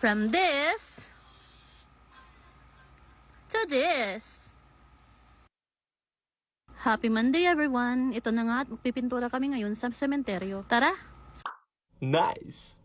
From this to this. Happy Monday everyone! Ito na nga at magpipintura kami ngayon sa sementeryo. Tara! Nice.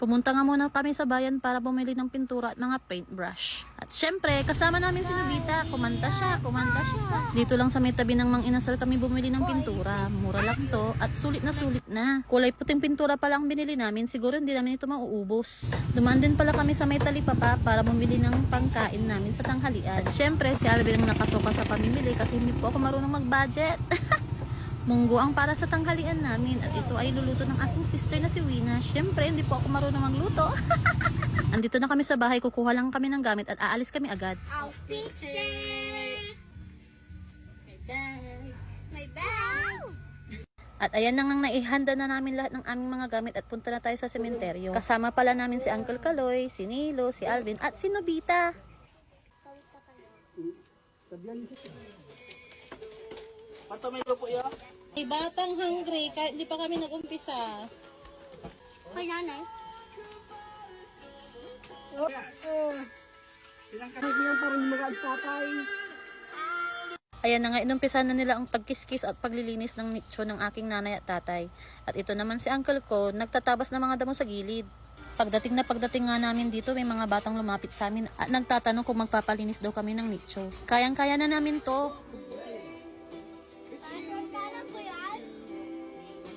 Pumunta nga muna kami sa bayan para bumili ng pintura at mga paintbrush. At syempre, kasama namin si Nobita. Kumanta siya, kumanta siya. Dito lang sa may tabi ng Mang Inasal kami bumili ng pintura. Mura lang to at sulit na sulit na. Kulay puting pintura pa lang binili namin. Siguro hindi namin ito mauubos. Dumaan din pala kami sa may talipapa para bumili ng pangkain namin sa tanghalian. At syempre, si Alvin ang nakatoka sa pamimili kasi hindi po ako marunong mag-budget. Munggo ang para sa tanghalian namin at ito ay luluto ng aking sister na si Wina. Siyempre, hindi po ako marunong magluto. Andito na kami sa bahay, kukuha lang kami ng gamit at aalis kami agad. I'll picture. My bag. My bag. At ayan nang nang naihanda na namin lahat ng aming mga gamit at punta na tayo sa sementeryo. Kasama pala namin si Uncle Kaloy, si Nilo, si Alvin at si Nobita. Ay, batang hungry kahit di pa kami nag-umpisa. May nanay. Ayan na nga, inumpisa na nila ang pagkiskis at paglilinis ng nicho ng aking nanay at tatay. At ito naman si uncle ko, nagtatabas ng mga damo sa gilid. Pagdating na pagdating nga namin dito, may mga batang lumapit sa amin at nagtatanong kung magpapalinis daw kami ng nicho. Kayang-kaya na namin to.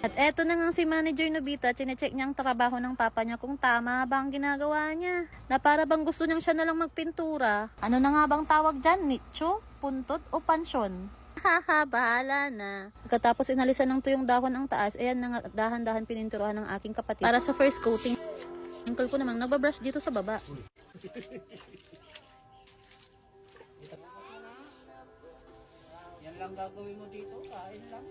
At eto na nga si Manager Nobita, chinecheck niya ang trabaho ng papa niya kung tama ba ang ginagawa niya. Na para bang gusto niyang siya na lang magpintura. Ano na nga bang tawag dyan? Nicho? Puntot? O pansyon? Haha, bahala na. Pagkatapos inalisan ng tuyong dahon ang taas, ayan na nga dahan-dahan pininturahan ng aking kapatid. Para sa first coating. Uncle ko naman, nagbabrush dito sa baba. Yan lang gagawin mo dito, kain lang.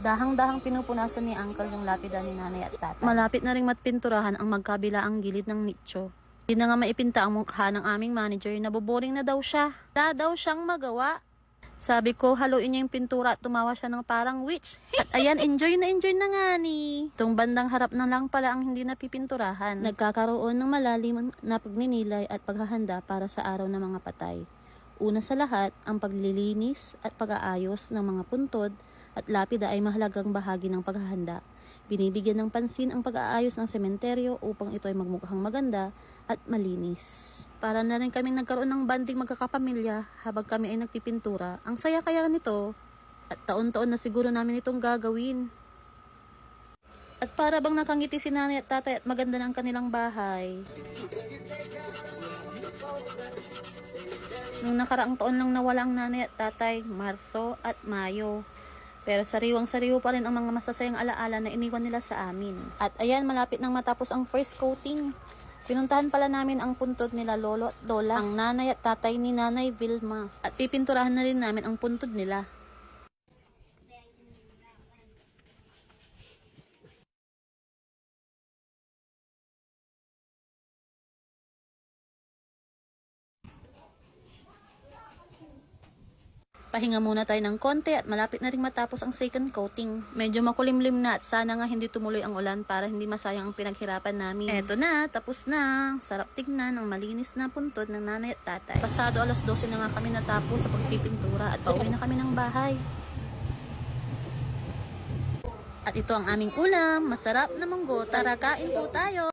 Dahang-dahang pinupunasan ni Uncle yung lapida ni nanay at tatay. Malapit na rin matpinturahan ang magkabila ang gilid ng nicho. Hindi na nga maipinta ang mukha ng aming manager, naboboring na daw siya. Wala daw siyang magawa. Sabi ko, haluin niya yung pintura at tumawa siya ng parang witch. At ayan, enjoy na enjoy na nga ni. Itong bandang harap na lang pala ang hindi napipinturahan. Nagkakaroon ng malalim na pagninilay at paghahanda para sa araw ng mga patay. Una sa lahat, ang paglilinis at pag-aayos ng mga puntod at lapida ay mahalagang bahagi ng paghahanda. Binibigyan ng pansin ang pag-aayos ng sementeryo upang ito ay magmukhang maganda at malinis. Para na rin kaming nagkaroon ng banding magkakapamilya habang kami ay nagpipintura. Ang saya kaya nito at taon-taon na siguro namin itong gagawin. At para bang nakangiti si nanay at tatay at maganda ang kanilang bahay. Nung nakaraang taon lang nawala ang nanay at tatay, Marso at Mayo. Pero sariwang-sariwa pa rin ang mga masasayang alaala na iniwan nila sa amin. At ayan, malapit nang matapos ang first coating. Pinuntahan pala namin ang puntod nila lolo at lola, ang nanay at tatay ni nanay Vilma. At pipinturahan na rin namin ang puntod nila. Pahinga muna tayo ng konti at malapit na rin matapos ang second coating. Medyo makulimlim na at sana nga hindi tumuloy ang ulan para hindi masayang ang pinaghirapan namin. Eto na, tapos na. Sarap tignan ang malinis na puntod ng nanay at tatay. Pasado alas 12 na nga kami natapos sa pagpipintura at pauwi na kami ng bahay. At ito ang aming ulam, masarap na munggo. Tara, kain po tayo!